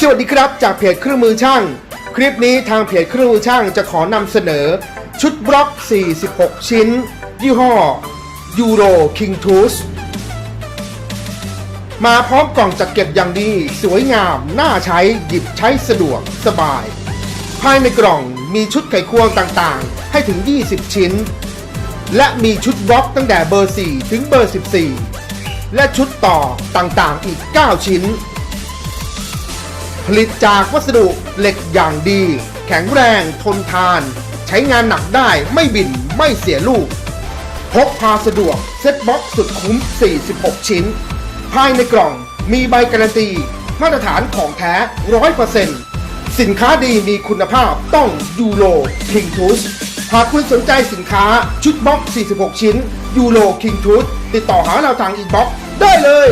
สวัสดีครับจากเพจเครื่องมือช่าง คลิปนี้ทางเพจเครื่องมือช่างจะขอนำเสนอ ชุดบล็อก 46 ชิ้น ยี่ห้อยูโรคิงทูสมาพร้อมกล่องจัดเก็บอย่างดี สวยงาม น่าใช้หยิบใช้สะดวกสบาย ภายในกล่องมีชุดไขควงต่างๆ ให้ถึง 20 ชิ้น และมีชุดบล็อกตั้งแต่เบอร์ 4 ถึงเบอร์ 14 และชุดต่อต่างๆอีก 9 ชิ้น ผลิตจากวัสดุเหล็กอย่างดี แข็งแรงทนทาน ใช้งานหนักได้ไม่บินไม่เสียลูก พกพาสะดวกเซ็ตบ็อกสุดคุ้ม 46 ชิ้น ภายในกล่องมีใบการันตี มาตรฐานของแท้ 100%สินค้าดีมีคุณภาพต้องยูโรคิงทูสหากคุณสนใจสินค้าชุดบ็อกซ์46 ชิ้นยูโรคิงทูสติดต่อหาเราทางอินบ็อกซ์ได้เลย